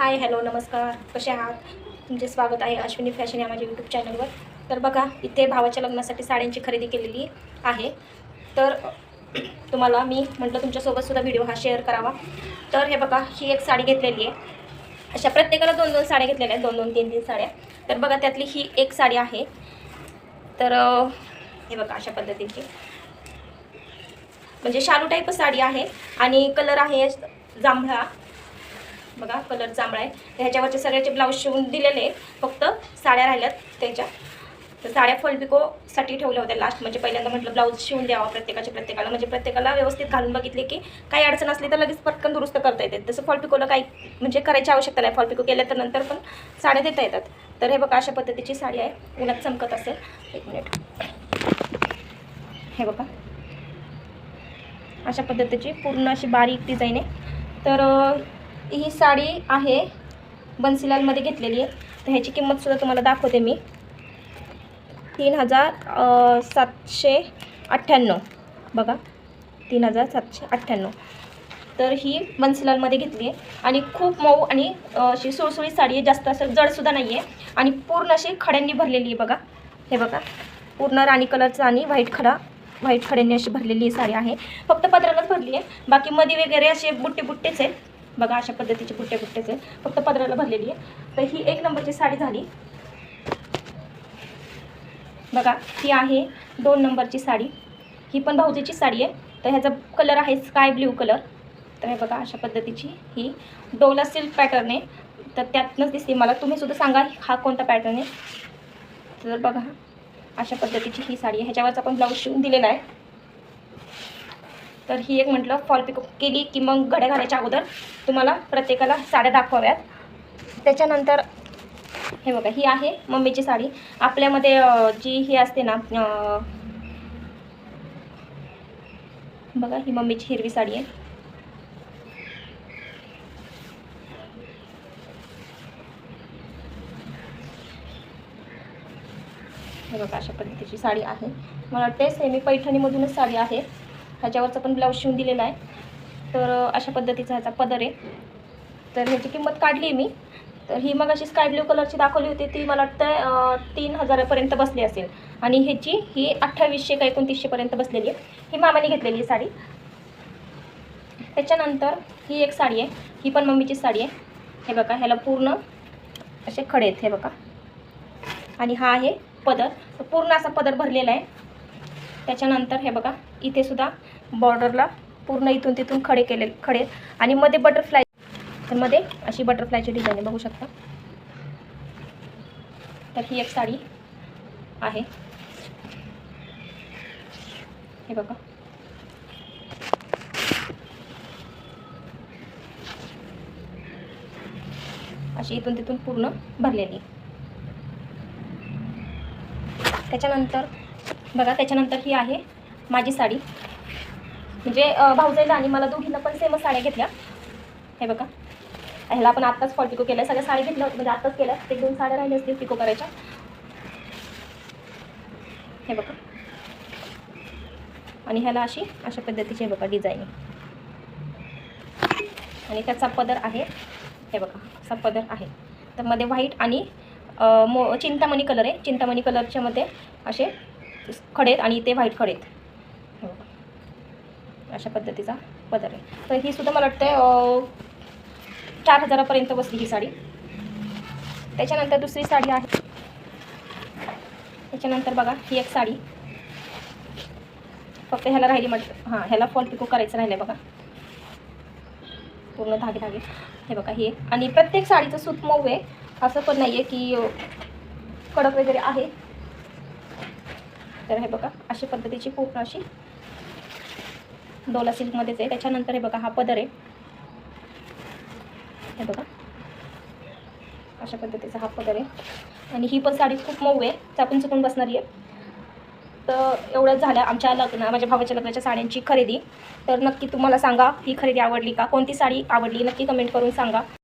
Hi hello नमस्कार. कसे आहात? तुमचे स्वागत आहे अश्विनी फॅशन या माझ्या यूट्यूब चॅनलवर तर बघा इथे भावाच्या लग्नासाठी साड्यांची खरेदी केलेली आहे. तर तुम्हाला मी म्हटलं तुमच्यासोबतसुद्धा व्हिडिओ हा शेअर करावा. तर हे बघा ही एक साडी घेतलेली आहे. अशा प्रत्येकाला दोन दोन साड्या घेतलेल्या आहेत दोन दोन तीन तीन साड्या. तर बघा त्यातली ही एक साडी आहे. तर हे बघा अशा पद्धतीची. म्हणजे शालू टाईप साडी आहे आणि कलर आहे जांभळा. बघा कलर जांभळा आहे. तर ह्याच्यावरचे सगळ्याचे ब्लाऊज शिवून दिलेले आहेत. फक्त साड्या राहिल्यात त्याच्या. तर साड्या फॉलपिकोसाठी ठेवल्या होत्या लास्ट म्हणजे पहिल्यांदा म्हटलं ब्लाऊज शिवून द्यावा प्रत्येकाच्या प्रत्येकाला. म्हणजे प्रत्येकाला व्यवस्थित घालून बघितले की काही अडचण असली तर लगेच पटकन दुरुस्त करता येते. तसं फॉलपिकोला काही म्हणजे करायची आवश्यकता नाही. फॉलपिको केल्या तर नंतर पण साड्या देता येतात. तर हे बघा अशा पद्धतीची साडी आहे. उन्हात चमकत असेल. एक मिनिट हे बघा. अशा पद्धतीची पूर्ण अशी बारीक डिझाईन आहे. तर ही साडी आहे बन्सीलालमध्ये घेतलेली आहे. तर ह्याची किंमतसुद्धा तुम्हाला दाखवते मी. तीन हजार सातशे अठ्ठ्याण्णव. बघा तीन हजार सातशे अठ्ठ्याण्णव. तर ही बन्सीलालमध्ये घेतली आहे. आणि खूप मऊ आणि अशी सुळसुळी साडी आहे. जास्त असं जडसुद्धा नाही आहे आणि पूर्ण अशी खड्यांनी भरलेली आहे बघा. हे बघा पूर्ण राणी कलरचा आणि व्हाईट खडा व्हाईट खड्यांनी अशी भरलेली ही साडी आहे. फक्त पदरालाच भरली आहे. बाकी मध्ये वगैरे असे बुट्टे बुट्टेच आहेत. बघा अशा पद्धतीचे पुट्टे बुट्टेच फक्त पदराला भरलेली आहे. तर ही एक नंबरची साडी झाली. बघा ही आहे दोन नंबरची साडी. ही पण भाऊजीची साडी आहे. तर ह्याचा कलर आहे स्काय ब्ल्यू कलर तर हे बघा अशा पद्धतीची ही डोला सिल्क पॅटर्न आहे. तर त्यातनंच दिसते. मला तुम्हीसुद्धा सांगा हा कोणता पॅटर्न आहे. तर बघा अशा पद्धतीची ही साडी आहे. ह्याच्यावरचा पण ब्लाऊज शिवून दिलेला आहे. तर ही एक म्हटलं फॉल पिकअप केली की मग घड्या घालायच्या अगोदर तुम्हाला प्रत्येकाला साड्या दाखवाव्यात. त्याच्यानंतर हे बघा ही आहे मम्मीची साडी. आपल्यामध्ये जी ही असते ना बघा ही मम्मीची हिरवी साडी आहे. हे बघा अशा पद्धतीची साडी आहे. मला वाटते सेमी पैठणीमधूनच साडी आहे. ह्याच्यावरचं पण ब्लाऊज शिवून दिलेला आहे. तर अशा पद्धतीचा ह्याचा पदर आहे. तर ह्याची किंमत काढली आहे मी. तर ही मग अशी स्काय ब्ल्यू कलरची दाखवली होती. ती मला वाटतं तीन हजारापर्यंत बसली असेल. आणि ह्याची ही अठ्ठावीसशे का एकोणतीसशेपर्यंत बसलेली आहे. ही मामाने घेतलेली आहे साडी. त्याच्यानंतर ही एक साडी आहे. ही पण मम्मीची साडी आहे. हे बघा ह्याला पूर्ण असे खडे आहेत हे बघा. आणि हा आहे पदर. पूर्ण असा पदर भरलेला आहे. त्याच्यानंतर हे बघा. इथे सुद्धा बॉर्डरला पूर्ण इथून तिथून खडे केले खडे. आणि मध्ये बटरफ्लाय तर मध्ये अशी बटरफ्लायची डिझाईन आहे बघू शकता. तर ही एक साडी आहे. हे बघा. अशी इथून तिथून पूर्ण भरलेली. त्याच्यानंतर बघा त्याच्यानंतर ही आहे माझी साडी. म्हणजे भाऊजाईला आणि मला दोघींना पण सेमच साड्या घेतल्या. हे बघा. ह्याला आपण आत्ताच फॉल पिको केलं सगळ्या साड्या घेतल्या म्हणजे आत्ताच केल्या. ते दोन साड्या राहिल्या असतील पिको करायच्या. हे बघा. आणि ह्याला अशी अशा पद्धतीची हे बघा डिझाईन आणि त्याचा पदर आहे. हे बघा. असा पदर आहे. तर मध्ये व्हाईट आणि मो चिंतामणी कलर आहे. चिंतामणी कलरच्या मध्ये असे खडे आहेत आणि ते व्हाईट खडे आहेत अशा पद्धतीचा पदर आहे. तर ही सुद्धा मला वाटतं चार हजारापर्यंत बसली ही साडी. त्याच्यानंतर दुसरी साडी आहे. त्याच्यानंतर बघा ही एक साडी. फक्त ह्याला राहिली म्हटलं हां ह्याला फॉल पिको करायचं राहिलं आहे बघा. पूर्ण धागे धागे. हे बघा हे आणि प्रत्येक साडीचं सूत मऊ आहे. असं पण नाही आहे की कडक वगैरे आहे. तर हे बघा अशा पद्धतीची पूर्ण अशी डोला सिल्कमध्येच आहे. त्याच्यानंतर हे बघा हा पदर आहे. हे बघा. अशा पद्धतीचा हा पदर आहे. आणि ही पण साडी खूप मऊ आहे. चापून चुकून बसणारी आहे. तर एवढंच झालं आमच्या लग्न माझ्या भावाच्या लग्नाच्या साड्यांची खरेदी. तर नक्की तुम्हाला सांगा ही खरेदी आवडली का? कोणती साडी आवडली? नक्की कमेंट करून सांगा.